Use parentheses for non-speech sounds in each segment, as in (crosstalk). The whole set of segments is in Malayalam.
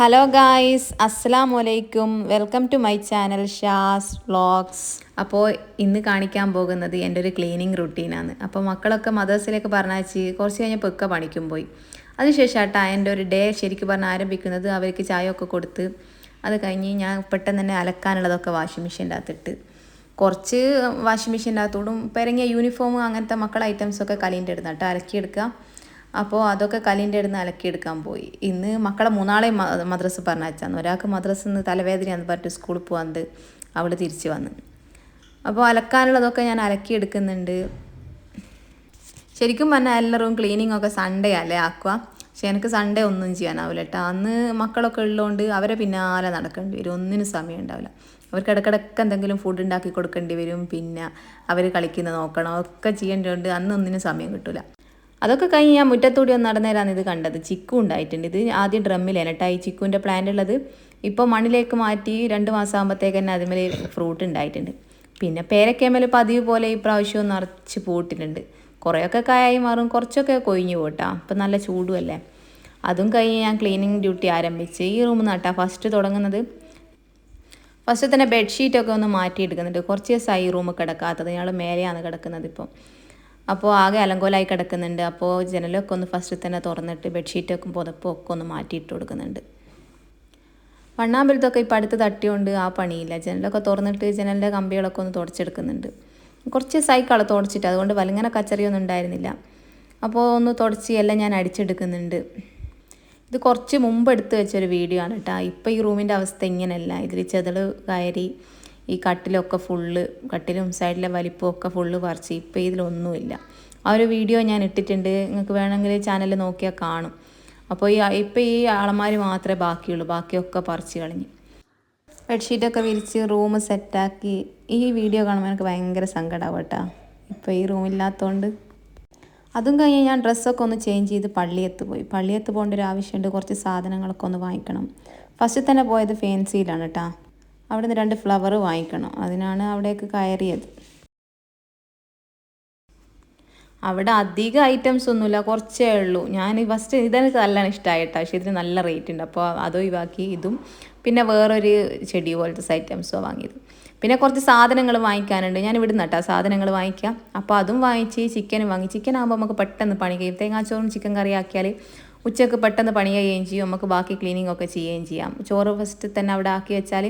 ഹലോ ഗായ്സ് അസ്സാം വലൈക്കും welcome to my channel Shaz vlogs അപ്പോൾ ഇന്ന് കാണിക്കാൻ പോകുന്നത് എന്റെ ഒരു ക്ലീനിങ് റുട്ടീനാണ് അപ്പോൾ മക്കളൊക്കെ മദേഴ്സിലേക്ക് പറഞ്ഞയച്ച് കുറച്ച് കഴിഞ്ഞപ്പോൾ ഒക്കെ പണിക്കും പോയി. അതിനുശേഷം ആട്ടാ എന്റെ ഒരു ഡേ ശരിക്കും പറഞ്ഞാൽ ആരംഭിക്കുന്നത് അവർക്ക് ചായ ഒക്കെ കൊടുത്ത് അത് കഴിഞ്ഞ് ഞാൻ പെട്ടെന്ന് തന്നെ അലക്കാനുള്ളതൊക്കെ വാഷിംഗ് മെഷീന്റെ അകത്തിട്ട് കുറച്ച് വാഷിംഗ് മെഷീന്റെ അകത്തോടും പെരങ്ങിയ യൂണിഫോം അങ്ങനത്തെ മക്കളെ ഐറ്റംസൊക്കെ കലീന്റെ ഇടുന്ന കേട്ടോ അലക്കിയെടുക്കുക. അപ്പോൾ അതൊക്കെ കലിന്റെ അടുത്ത് അലക്കിയെടുക്കാൻ പോയി. ഇന്ന് മക്കളെ മൂന്നാളെയും മദ്രസ് പറഞ്ഞയച്ചാന്ന് ഒരാൾക്ക് മദ്രസ് നിന്ന് തലവേദനയാന്ന് പറഞ്ഞിട്ട് സ്കൂളിൽ പോകാണ്ട് അവൾ തിരിച്ചു വന്ന്. അപ്പോൾ അലക്കാനുള്ളതൊക്കെ ഞാൻ അലക്കിയെടുക്കുന്നുണ്ട്. ശരിക്കും പറഞ്ഞാൽ എല്ലാവരും ക്ലീനിങ് ഒക്കെ സൺഡേ അല്ലേ ആക്കുക പക്ഷെ എനിക്ക് സൺഡേ ഒന്നും ചെയ്യാനാവില്ല കേട്ടോ അന്ന് മക്കളൊക്കെ ഉള്ളതുകൊണ്ട് അവരെ പിന്നാലെ നടക്കേണ്ടി വരും. ഒന്നിനും സമയം ഉണ്ടാവില്ല. അവർക്ക് ഇടയ്ക്കിടയ്ക്ക് എന്തെങ്കിലും ഫുഡ് ഉണ്ടാക്കി കൊടുക്കേണ്ടി വരും. പിന്നെ അവർ കളിക്കുന്ന നോക്കണം. ഒക്കെ ചെയ്യേണ്ടതുകൊണ്ട് അന്ന് ഒന്നിനും സമയം കിട്ടില്ല അതൊക്കെ കഴിഞ്ഞ് ഞാൻ മുറ്റത്തൂടി ഒന്ന് നടന്നേരാണ് ഇത് കണ്ടത്. ചിക്കു ഉണ്ടായിട്ടുണ്ട്. ഇത് ആദ്യം ഡ്രമ്മിലാണ് കേട്ടോ. ഈ ചിക്കുവിന്റെ പ്ലാന്റ് ഉള്ളത്. ഇപ്പോൾ മണ്ണിലേക്ക് മാറ്റി രണ്ട് മാസം ആകുമ്പോഴത്തേക്ക് തന്നെ അതിമേൽ ഫ്രൂട്ട് ഉണ്ടായിട്ടുണ്ട്. പിന്നെ പേരക്കേമൽ പതിവ് പോലെ ഈ പ്രാവശ്യം നിറച്ച് പൂട്ടിട്ടുണ്ട്. കുറേയൊക്കെ കായായി മാറും. കുറച്ചൊക്കെ കൊഴിഞ്ഞു പോട്ടാ. ഇപ്പം നല്ല ചൂടുമല്ലേ അതും കഴിഞ്ഞ് ഞാൻ ക്ലീനിങ് ഡ്യൂട്ടി ആരംഭിച്ച് ഈ റൂം നട്ടാ ഫസ്റ്റ് തുടങ്ങുന്നത്. ഫസ്റ്റ് തന്നെ ബെഡ്ഷീറ്റൊക്കെ ഒന്ന് മാറ്റിയെടുക്കുന്നുണ്ട്. കുറച്ച് ദിവസമായി റൂം കിടക്കാത്തത്. ഞങ്ങൾ മേലെയാണ് കിടക്കുന്നത് ഇപ്പം. അപ്പോൾ ആകെ അലങ്കോലായി കിടക്കുന്നുണ്ട്. അപ്പോൾ ജനലൊക്കെ ഒന്ന് ഫസ്റ്റ് തന്നെ തുറന്നിട്ട് ബെഡ്ഷീറ്റൊക്കെ പുതപ്പും ഒക്കെ ഒന്ന് മാറ്റിയിട്ട് കൊടുക്കുന്നുണ്ട്. വണ്ണാമ്പലത്തൊക്കെ ഇപ്പം അടുത്ത് തട്ടിയോണ്ട് ആ പണിയില്ല. ജനലൊക്കെ തുറന്നിട്ട് ജനലിന്റെ കമ്പികളൊക്കെ ഒന്ന് തുടച്ചെടുക്കുന്നുണ്ട്. കുറച്ച് സൈക്കിള തുടച്ചിട്ട് അതുകൊണ്ട് വലിങ്ങനെ കച്ചറിയൊന്നും ഉണ്ടായിരുന്നില്ല. അപ്പോൾ ഒന്ന് തുടച്ച് എല്ലാം ഞാൻ അടിച്ചെടുക്കുന്നുണ്ട്. ഇത് കുറച്ച് മുമ്പ് എടുത്ത് വെച്ചൊരു വീഡിയോ ആണ് കേട്ടോ. ഇപ്പോൾ ഈ റൂമിന്റെ അവസ്ഥ ഇങ്ങനെയല്ല. ഇതിൽ ചെതൾ കയറി ഈ കട്ടിലൊക്കെ ഫുള്ള് കട്ടിലും സൈഡിലെ വലിപ്പവും ഒക്കെ ഫുള്ള് പറിച്ച് ഇപ്പോൾ ഇതിലൊന്നുമില്ല. ആ ഒരു വീഡിയോ ഞാൻ ഇട്ടിട്ടുണ്ട്. നിങ്ങൾക്ക് വേണമെങ്കിൽ ചാനൽ നോക്കിയാൽ കാണും. അപ്പോൾ ഈ ഇപ്പോൾ ഈ ആളന്മാർ മാത്രമേ ബാക്കിയുള്ളൂ. ബാക്കിയൊക്കെ പറിച്ച് കളഞ്ഞ്. ബെഡ്ഷീറ്റൊക്കെ വിരിച്ച് റൂം സെറ്റാക്കി. ഈ വീഡിയോ കാണുമ്പോൾ എനിക്ക് ഭയങ്കര സങ്കടമാവും കേട്ടോ. ഇപ്പോൾ ഈ റൂമില്ലാത്തതുകൊണ്ട് അതും കഴിഞ്ഞ് ഞാൻ ഡ്രസ്സൊക്കെ ഒന്ന് ചേഞ്ച് ചെയ്ത് പള്ളിയത്ത് പോയി. പള്ളിയത്ത് പോകേണ്ട ഒരു ആവശ്യമുണ്ട്. കുറച്ച് സാധനങ്ങളൊക്കെ ഒന്ന് വാങ്ങിക്കണം. ഫസ്റ്റ് തന്നെ പോയത് ഫാൻസിയിലാണ് കേട്ടോ. അവിടെ നിന്ന് രണ്ട് ഫ്ലവർ വാങ്ങിക്കണം. അതിനാണ് അവിടേക്ക് കയറിയത്. അവിടെ അധികം ഐറ്റംസ് ഒന്നുമില്ല. കുറച്ചേ ഉള്ളൂ. ഞാൻ ഫസ്റ്റ് ഇതെനിക്ക് നല്ലോണം ഇഷ്ടമായി പക്ഷേ ഇതിന് നല്ല റേറ്റ് ഉണ്ട്. അപ്പോൾ അത് ഒഴിവാക്കി ഇതും. പിന്നെ വേറൊരു ചെടി പോലത്തെ ഐറ്റംസോ വാങ്ങിയത്. പിന്നെ കുറച്ച് സാധനങ്ങൾ വാങ്ങിക്കാനുണ്ട്. ഞാൻ ഇവിടുന്ന് കേട്ടോ സാധനങ്ങൾ വാങ്ങിക്കാം. അപ്പോൾ അതും വാങ്ങിച്ച് ചിക്കനും വാങ്ങി. ചിക്കൻ ആകുമ്പോൾ നമുക്ക് പെട്ടെന്ന് പണി കഴിയും. തേങ്ങാച്ചോറും ചിക്കൻ കറി ആക്കിയാൽ ഉച്ചയ്ക്ക് പെട്ടെന്ന് പണി കഴിയുകയും ചെയ്യും. നമുക്ക് ബാക്കി ക്ലീനിങ് ഒക്കെ ചെയ്യുകയും ചെയ്യാം. ചോറ് ഫസ്റ്റ് തന്നെ അവിടെ ആക്കി വെച്ചാൽ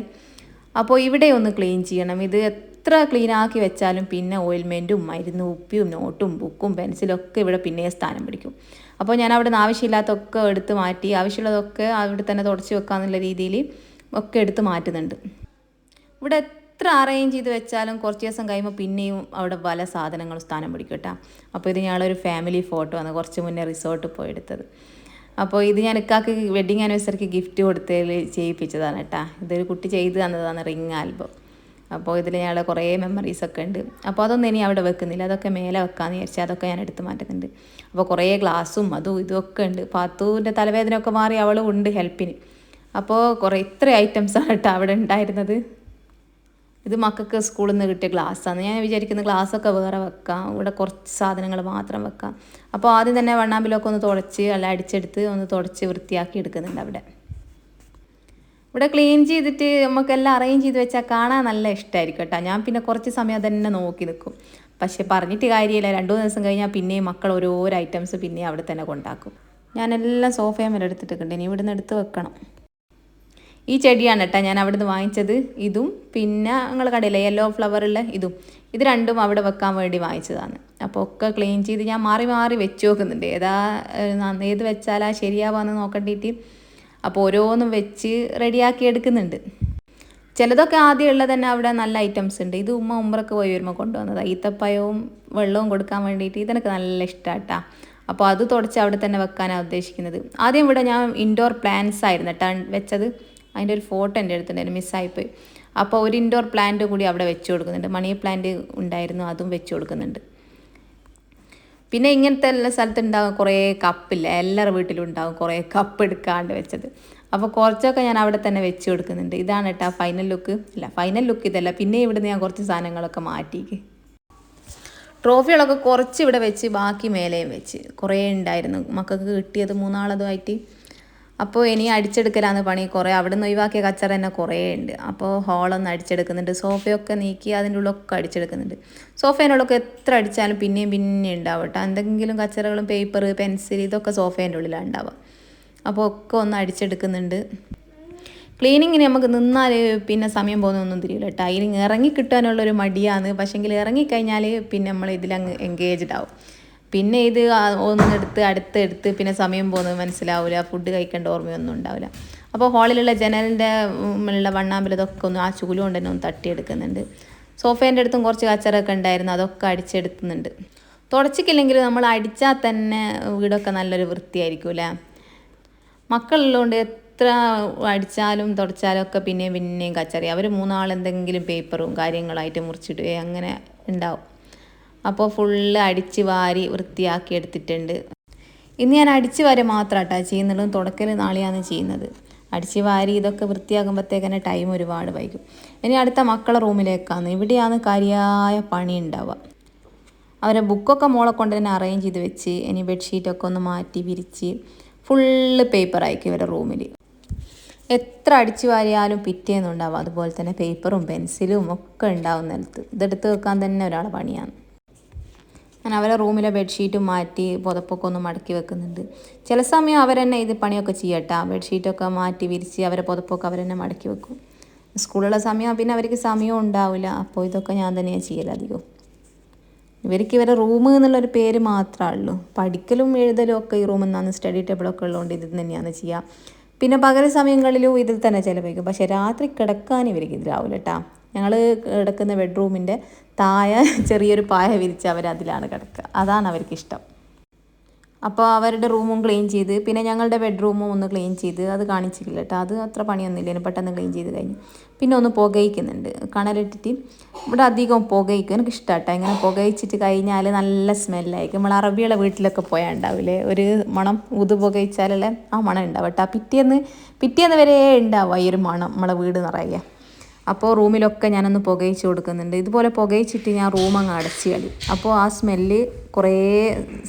അപ്പോൾ ഇവിടെ ഒന്ന് ക്ലീൻ ചെയ്യണം. ഇത് എത്ര ക്ലീൻ ആക്കി വെച്ചാലും പിന്നെ ഓയിൽമെന്റും മരുന്ന് ഉപ്പിയും നോട്ടും ബുക്കും പെൻസിലും ഒക്കെ ഇവിടെ പിന്നെ സ്ഥാനം പിടിക്കും. അപ്പോൾ ഞാൻ അവിടെ നിന്ന് ആവശ്യമില്ലാത്തൊക്കെ എടുത്ത് മാറ്റി ആവശ്യമുള്ളതൊക്കെ അവിടെ തന്നെ തുടച്ച് വെക്കാമെന്നുള്ള രീതിയിൽ ഒക്കെ എടുത്ത് മാറ്റുന്നുണ്ട്. ഇവിടെ എത്ര അറേഞ്ച് ചെയ്ത് വെച്ചാലും കുറച്ച് ദിവസം കഴിയുമ്പോൾ പിന്നെയും അവിടെ പല സാധനങ്ങളും സ്ഥാനം പിടിക്കും കേട്ടോ. അപ്പോൾ ഇത് ഞങ്ങളൊരു ഫാമിലി ഫോട്ടോ ആണ് കുറച്ച് മുന്നേ റിസോർട്ടിൽ പോയി എടുത്തത്. അപ്പോൾ ഇത് ഞാൻ ഇക്കാക്ക് വെഡിങ് ആനിവേഴ്സറിക്ക് ഗിഫ്റ്റ് കൊടുത്തതിൽ ചെയ്യിപ്പിച്ചതാണ് കേട്ടോ. ഇതൊരു കുട്ടി ചെയ്ത് തന്നതാണ് റിങ് ആൽബം. അപ്പോൾ ഇതിൽ ഞങ്ങളുടെ കുറേ മെമ്മറീസ് ഒക്കെ ഉണ്ട്. അപ്പോൾ അതൊന്നും ഇനി അവിടെ വെക്കുന്നില്ല. അതൊക്കെ മേലെ വെക്കാമെന്ന് വിചാരിച്ചാൽ അതൊക്കെ ഞാൻ എടുത്ത് മാറ്റുന്നുണ്ട്. അപ്പോൾ കുറേ ഗ്ലാസും അതും ഇതും ഒക്കെ ഉണ്ട്. പാത്തുവിന്റെ തലവേദനയൊക്കെ മാറി അവളും ഉണ്ട് ഹെൽപ്പിന് അപ്പോൾ കുറേ ഇത്ര ഐറ്റംസാണ് കേട്ടോ അവിടെ ഉണ്ടായിരുന്നത്. ഇത് മക്കൾക്ക് സ്കൂളിൽ നിന്ന് കിട്ടിയ ഗ്ലാസ്സാണ് ഞാൻ വിചാരിക്കുന്ന ഗ്ലാസ്സൊക്കെ വേറെ വെക്കാം. ഇവിടെ കുറച്ച് സാധനങ്ങൾ മാത്രം വെക്കാം. അപ്പോൾ ആദ്യം തന്നെ വണ്ണാമ്പിലൊക്കെ ഒന്ന് തുടച്ച് അല്ല അടിച്ചെടുത്ത് ഒന്ന് തുടച്ച് വൃത്തിയാക്കി എടുക്കുന്നുണ്ട് അവിടെ. ഇവിടെ ക്ലീൻ ചെയ്തിട്ട് നമുക്കെല്ലാം അറേഞ്ച് ചെയ്ത് വെച്ചാൽ കാണാൻ നല്ല ഇഷ്ടമായിരിക്കും കേട്ടോ. ഞാൻ പിന്നെ കുറച്ച് സമയം തന്നെ നോക്കി നിൽക്കും. പക്ഷേ പറഞ്ഞിട്ട് കാര്യമില്ല. രണ്ടു മൂന്ന് ദിവസം കഴിഞ്ഞാൽ പിന്നെയും മക്കൾ ഓരോരോ ഐറ്റംസ് പിന്നെയും അവിടെ തന്നെ കൊണ്ടാക്കും. ഞാനെല്ലാം സോഫയും വരെ എടുത്തിട്ടുണ്ട് ഇനി ഇവിടുന്ന് എടുത്ത് വെക്കണം. ഈ ചെടിയാണ് കേട്ടോ ഞാൻ അവിടുന്ന് വാങ്ങിച്ചത് ഇതും. പിന്നെ നിങ്ങൾ കടയിലെ യെല്ലോ ഫ്ലവറുള്ള ഇതും. ഇത് രണ്ടും അവിടെ വെക്കാൻ വേണ്ടി വാങ്ങിച്ചതാണ്. അപ്പോൾ ഒക്കെ ക്ലീൻ ചെയ്ത് ഞാൻ മാറി മാറി വെച്ച് നോക്കുന്നുണ്ട്. ഏതാ ഏത് വെച്ചാലാ ശരിയാവാന്ന് നോക്കണ്ടിട്ട്. അപ്പോൾ ഓരോന്നും വെച്ച് റെഡിയാക്കി എടുക്കുന്നുണ്ട്. ചിലതൊക്കെ ആദ്യം ഉള്ളത് തന്നെ അവിടെ നല്ല ഐറ്റംസ് ഉണ്ട്. ഇത് ഉമ്മ ഉമ്മറൊക്കെ പോയി വരുമ്പോൾ കൊണ്ടുവന്നത്. ഈത്തപ്പയവും വെള്ളവും കൊടുക്കാൻ വേണ്ടിയിട്ട് ഇതെനിക്ക് നല്ല ഇഷ്ടമാട്ടാ അപ്പോൾ അത് തുടച്ച് അവിടെ തന്നെ വെക്കാനാണ് ഉദ്ദേശിക്കുന്നത്. ആദ്യം ഇവിടെ ഞാൻ ഇൻഡോർ പ്ലാന്റ്സ് ആയിരുന്നു കേട്ടോ വെച്ചത്. അതിന്റെ ഒരു ഫോട്ടോ എന്റെ അടുത്തുണ്ടായിരുന്നു മിസ്സായിപ്പോയി. അപ്പോൾ ഒരു ഇൻഡോർ പ്ലാന്റ് കൂടി അവിടെ വെച്ച് കൊടുക്കുന്നുണ്ട്. മണി പ്ലാന്റ് ഉണ്ടായിരുന്നു അതും വെച്ച് കൊടുക്കുന്നുണ്ട്. പിന്നെ ഇങ്ങനത്തെ എല്ലാ സ്ഥലത്തുണ്ടാകും കുറേ കപ്പില്ല. എല്ലാവരുടെ വീട്ടിലും ഉണ്ടാകും കുറേ കപ്പ് എടുക്കാണ്ട് വെച്ചത്. അപ്പോൾ കുറച്ചൊക്കെ ഞാൻ അവിടെ തന്നെ വെച്ച് കൊടുക്കുന്നുണ്ട്. ഇതാണ് കേട്ടോ ഫൈനൽ ലുക്ക് അല്ല ഫൈനൽ ലുക്ക് ഇതല്ല. പിന്നെ ഇവിടുന്ന് ഞാൻ കുറച്ച് സാധനങ്ങളൊക്കെ മാറ്റിക്ക് ട്രോഫികളൊക്കെ കുറച്ച് ഇവിടെ വെച്ച് ബാക്കി മേലെയും വെച്ച്. കുറേ ഉണ്ടായിരുന്നു. മക്കൾക്ക് കിട്ടിയത് മൂന്നാളതുമായിട്ട്. അപ്പോൾ ഇനി അടിച്ചെടുക്കലാന്ന് പണി കുറേ അവിടെ നിന്ന് ഒഴിവാക്കിയ കച്ചറ തന്നെ കുറേ ഉണ്ട് അപ്പോൾ ഹോളൊന്ന് അടിച്ചെടുക്കുന്നുണ്ട്. സോഫയൊക്കെ നീക്കി അതിന്റെ ഉള്ളൊക്കെ അടിച്ചെടുക്കുന്നുണ്ട്. സോഫേനുള്ളൊക്കെ എത്ര അടിച്ചാലും പിന്നെയും പിന്നെ ഉണ്ടാവും കേട്ടോ എന്തെങ്കിലും കച്ചറകളും പേപ്പർ പെൻസിൽ ഇതൊക്കെ സോഫേന്റെ ഉള്ളിലാണ് ഉണ്ടാവുക അപ്പോൾ ഒക്കെ ഒന്ന് അടിച്ചെടുക്കുന്നുണ്ട്. ക്ലീനിങ്ങിന് നമുക്ക് നിന്നാൽ പിന്നെ സമയം പോകുന്നൊന്നും തിരിയില്ല അതിന് ഇറങ്ങി കിട്ടാനുള്ളൊരു മടിയാണ്. പക്ഷെങ്കിൽ ഇറങ്ങിക്കഴിഞ്ഞാൽ പിന്നെ നമ്മൾ ഇതിലങ്ങ് എൻഗേജ്ഡ് ആവും. പിന്നെ ഇത് ഒന്നെടുത്ത് അടുത്തെടുത്ത് പിന്നെ സമയം പോകുന്നത് മനസ്സിലാവില്ല ഫുഡ് കഴിക്കേണ്ട ഓർമ്മയൊന്നും ഉണ്ടാവില്ല അപ്പോൾ ഹാളിലുള്ള ജനലിന്റെ ഉള്ള വണ്ണാമ്പിലതൊക്കെ ഒന്ന് ആ ചൂൽ കൊണ്ട് തന്നെ ഒന്ന് തട്ടിയെടുക്കുന്നുണ്ട്. സോഫേന്റെ അടുത്തും കുറച്ച് കച്ചറൊക്കെ ഉണ്ടായിരുന്നു അതൊക്കെ അടിച്ചെടുക്കുന്നുണ്ട്. തുടച്ചിക്കില്ലെങ്കിൽ നമ്മൾ അടിച്ചാൽ തന്നെ വീടൊക്കെ നല്ലൊരു വൃത്തിയായിരിക്കും അല്ലേ? മക്കളുള്ളതുകൊണ്ട് എത്ര അടിച്ചാലും തുടച്ചാലും ഒക്കെ പിന്നെയും പിന്നെയും കച്ചറി അവർ മൂന്നാൾ എന്തെങ്കിലും പേപ്പറും കാര്യങ്ങളായിട്ട് മുറിച്ചിട്ട് അങ്ങനെ ഉണ്ടാവും. അപ്പോൾ ഫുള്ള് അടിച്ച് വാരി വൃത്തിയാക്കി എടുത്തിട്ടുണ്ട്. ഇന്ന് ഞാൻ അടിച്ച് വാരി കേട്ടോ ചെയ്യുന്നുള്ളൂ തുടക്കൽ നാളെയാണ് ചെയ്യുന്നത്. അടിച്ച് വാരി ഇതൊക്കെ വൃത്തിയാകുമ്പോഴത്തേക്കന്നെ ടൈം ഒരുപാട് വൈകും. ഇനി അടുത്ത മക്കളെ റൂമിലേക്കാണ്. ഇവിടെയാണ് കാര്യമായ പണി ഉണ്ടാവുക. അവരെ ബുക്കൊക്കെ മോളെ കൊണ്ട് തന്നെ അറേഞ്ച് ചെയ്ത് വെച്ച് ഇനി ബെഡ്ഷീറ്റൊക്കെ ഒന്ന് മാറ്റി വിരിച്ച് ഫുള്ള് പേപ്പർ അയക്കും ഇവരുടെ റൂമിൽ എത്ര അടിച്ചു വാരിയാലും പിറ്റേന്നുണ്ടാവും അതുപോലെ തന്നെ പേപ്പറും പെൻസിലും ഒക്കെ ഉണ്ടാവും നിലത്ത്. ഇതെടുത്ത് വെക്കാൻ തന്നെ ഒരാളെ പണിയാണ്. ഞാൻ അവരെ റൂമിലെ ബെഡ്ഷീറ്റ് മാറ്റി പുതപ്പൊക്കെ ഒന്ന് മടക്കി വെക്കുന്നുണ്ട്. ചില സമയം അവരെന്നെ ഇത് പണിയൊക്കെ ചെയ്യട്ടാ. ബെഡ്ഷീറ്റൊക്കെ മാറ്റി വിരിച്ച് അവരെ പുതപ്പൊക്കെ അവരെന്നെ മടക്കി വെക്കും. സ്കൂളുള്ള സമയം പിന്നെ അവർക്ക് സമയം ഉണ്ടാവില്ല. അപ്പോൾ ഇതൊക്കെ ഞാൻ തന്നെയാണ് ചെയ്യലധികം ഇവർക്ക് ഇവരെ റൂം എന്നുള്ളൊരു പേര് മാത്രമേ ഉള്ളൂ. പഠിക്കലും എഴുതലും ഒക്കെ ഈ റൂമിൽ നിന്നാണ് സ്റ്റഡി ടേബിളൊക്കെ ഉള്ളതുകൊണ്ട് ഇതിൽ തന്നെയാണ് ചെയ്യുക. പിന്നെ പകൽ സമയങ്ങളിലും ഇതിൽ തന്നെ ചിലവഴിക്കും. പക്ഷേ രാത്രി കിടക്കാൻ ഇവർക്ക് ഇതിലാവില്ല കേട്ടാ ഞങ്ങൾ കിടക്കുന്ന ബെഡ്റൂമിന്റെ താഴെ (laughs) ചെറിയൊരു പായ വിരിച്ച് അവർ അതിലാണ് കിടക്കുക. അതാണ് അവർക്കിഷ്ടം. അപ്പോൾ അവരുടെ റൂമും ക്ലീൻ ചെയ്ത് പിന്നെ ഞങ്ങളുടെ ബെഡ്റൂമും ഒന്ന് ക്ലീൻ ചെയ്ത് അത് കാണിച്ചില്ല കേട്ടോ. അത് അത്ര പണിയൊന്നുമില്ല പെട്ടെന്ന് ക്ലീൻ ചെയ്ത് കഴിഞ്ഞു. പിന്നെ ഒന്ന് പുകയിക്കുന്നുണ്ട്. കണലിട്ടിട്ട് ഇവിടെ അധികം പുകയിക്കും. എനിക്ക് ഇഷ്ടമാട്ടോ ഇങ്ങനെ പുകയിച്ചിട്ട് കഴിഞ്ഞാൽ നല്ല സ്മെല്ലായിരിക്കും. നമ്മൾ അറബിയുടെ വീട്ടിലൊക്കെ പോയാൽ ഉണ്ടാവില്ലേ ഒരു മണം ഊത് പുകയിച്ചാലല്ലേ ആ മണം ഉണ്ടാവും കേട്ടോ പിറ്റേന്ന് പിറ്റേന്ന് വരെ ഉണ്ടാവും ഈ ഒരു മണം നമ്മളെ വീട് നിറയുക അപ്പോൾ റൂമിലൊക്കെ ഞാനൊന്ന് പുകയിച്ച് കൊടുക്കുന്നുണ്ട്. ഇതുപോലെ പുകയിച്ചിട്ട് ഞാൻ റൂം അങ്ങ് അടച്ചു കളി. അപ്പോൾ ആ സ്മെല്ല് കുറേ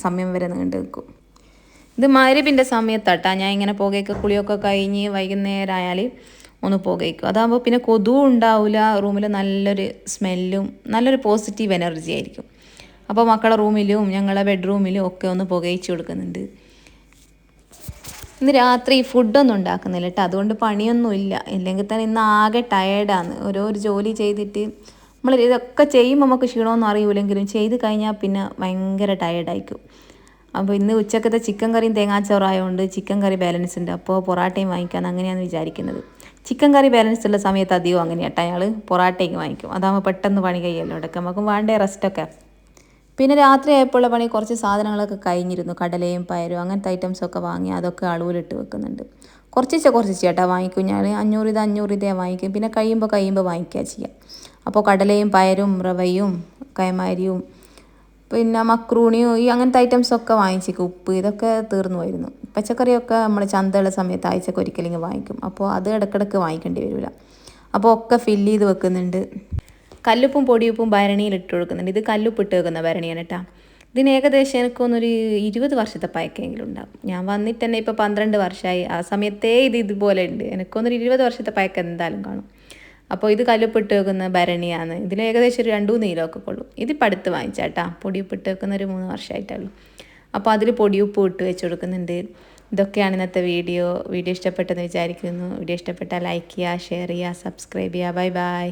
സമയം വരെ നീണ്ടു നിൽക്കും. ഇത് മരുവിന്റെ സമയത്താട്ടാ. ഞാൻ ഇങ്ങനെ പുകയൊക്കെ കുളിയൊക്കെ കഴിഞ്ഞ് വൈകുന്നേരം ആയാൽ ഒന്ന് പുകയ്ക്കും. അതാകുമ്പോൾ പിന്നെ കൊതുവും ഉണ്ടാവില്ല റൂമിൽ നല്ലൊരു സ്മെല്ലും നല്ലൊരു പോസിറ്റീവ് എനർജി ആയിരിക്കും അപ്പോൾ മക്കളെ റൂമിലും ഞങ്ങളെ ബെഡ്റൂമിലും ഒക്കെ ഒന്ന് പുകയിച്ച് കൊടുക്കുന്നുണ്ട്. ഇന്ന് രാത്രി ഫുഡൊന്നും ഉണ്ടാക്കുന്നില്ല കേട്ടോ. അതുകൊണ്ട് പണിയൊന്നുമില്ല ഇല്ലെങ്കിൽ തന്നെ ഇന്ന് ആകെ ടയേർഡാണ് ഓരോ ഒരു ജോലി ചെയ്തിട്ട് നമ്മൾ ഇതൊക്കെ ചെയ്യുമ്പോൾ നമുക്ക് ക്ഷീണമൊന്നും അറിയില്ലെങ്കിലും ചെയ്ത് കഴിഞ്ഞാൽ പിന്നെ ഭയങ്കര ടയേർഡായിരിക്കും അപ്പോൾ ഇന്ന് ഉച്ചക്കത്തെ ചിക്കൻ കറിയും തേങ്ങാച്ചോറായതുകൊണ്ട് ചിക്കൻ കറി ബാലൻസ് ഉണ്ട്. അപ്പോൾ പൊറാട്ടയും വാങ്ങിക്കാമെന്ന് അങ്ങനെയാണ് വിചാരിക്കുന്നത്. ചിക്കൻ കറി ബാലൻസ് ഉള്ള സമയത്ത് അധികം അങ്ങനെയാട്ടോ. അയാൾ പൊറാട്ടയ്ക്ക് വാങ്ങിക്കും. അതാകുമ്പോൾ പെട്ടെന്ന് പണി കഴിയല്ലോ. ഇടയ്ക്ക് നമുക്ക് വേണ്ടേ റെസ്റ്റൊക്കെ പിന്നെ രാത്രി ആയപ്പോഴുള്ള പണി കുറച്ച് സാധനങ്ങളൊക്കെ കഴിഞ്ഞിരുന്നു. കടലയും പയരും അങ്ങനത്തെ ഐറ്റംസൊക്കെ വാങ്ങി അതൊക്കെ അളവിലിട്ട് വെക്കുന്നുണ്ട്. കുറച്ചിച്ച കുറച്ചിച്ച ചേട്ടാ വാങ്ങിക്കും ഞാൻ. അഞ്ഞൂറ് ഇത് അഞ്ഞൂറ് ഇതേ വാങ്ങിക്കും. പിന്നെ കഴിയുമ്പോൾ കഴിയുമ്പോൾ വാങ്ങിക്കുക ചെയ്യാം. അപ്പോൾ കടലയും പയരും റവയും കൈമാരിയും പിന്നെ മക്രൂണിയും ഈ അങ്ങനത്തെ ഐറ്റംസൊക്കെ വാങ്ങിച്ചേക്കും. ഉപ്പ് ഇതൊക്കെ തീർന്നു പോയിരുന്നു. പച്ചക്കറിയൊക്കെ നമ്മൾ ചന്തയുള്ള സമയത്ത് ആഴ്ചക്ക് ഒരിക്കലെങ്കിൽ വാങ്ങിക്കും. അപ്പോൾ അത് ഇടക്കിടക്ക് വാങ്ങിക്കേണ്ടി വരില്ല അപ്പോൾ ഒക്കെ ഫില്ല് ചെയ്ത് വെക്കുന്നുണ്ട്. കല്ലുപ്പും പൊടിയുപ്പും ഭരണിയിൽ ഇട്ട് കൊടുക്കുന്നുണ്ട്. ഇത് കല്ലുപ്പ് ഇട്ട് വെക്കുന്ന ഭരണിയാണ് കേട്ടോ ഇതിന് ഏകദേശം എനിക്കൊന്നൊരു ഇരുപത് വർഷത്തെ പഴക്കെങ്കിലും ഉണ്ടാവും. ഞാൻ വന്നിട്ട് തന്നെ ഇപ്പോൾ പന്ത്രണ്ട് വർഷമായി ആ സമയത്തേ ഇത് ഇതുപോലെ ഉണ്ട്. എനിക്കൊന്നൊരു ഇരുപത് വർഷത്തെ പഴക്കം എന്തായാലും കാണും. അപ്പോൾ ഇത് കല്ലുപ്പിട്ട് വെക്കുന്ന ഭരണിയാണ്. ഇതിൽ ഏകദേശം ഒരു രണ്ടു മൂന്ന് കിലോ ഒക്കെ കൊള്ളും ഇതിപ്പോൾ അടുത്ത് വാങ്ങിച്ചാട്ടാ പൊടിയുപ്പിട്ട് വെക്കുന്ന ഒരു മൂന്ന് വർഷമായിട്ടുള്ളൂ അപ്പോൾ അതിൽ പൊടിയുപ്പ് ഇട്ട് വെച്ച് കൊടുക്കുന്നുണ്ട്. ഇതൊക്കെയാണ് ഇന്നത്തെ വീഡിയോ. വീഡിയോ ഇഷ്ടപ്പെട്ടെന്ന് വിചാരിക്കുന്നു. വീഡിയോ ഇഷ്ടപ്പെട്ടാൽ ലൈക്ക് ചെയ്യുക ഷെയർ ചെയ്യുക സബ്സ്ക്രൈബ് ചെയ്യുക. Bye bye.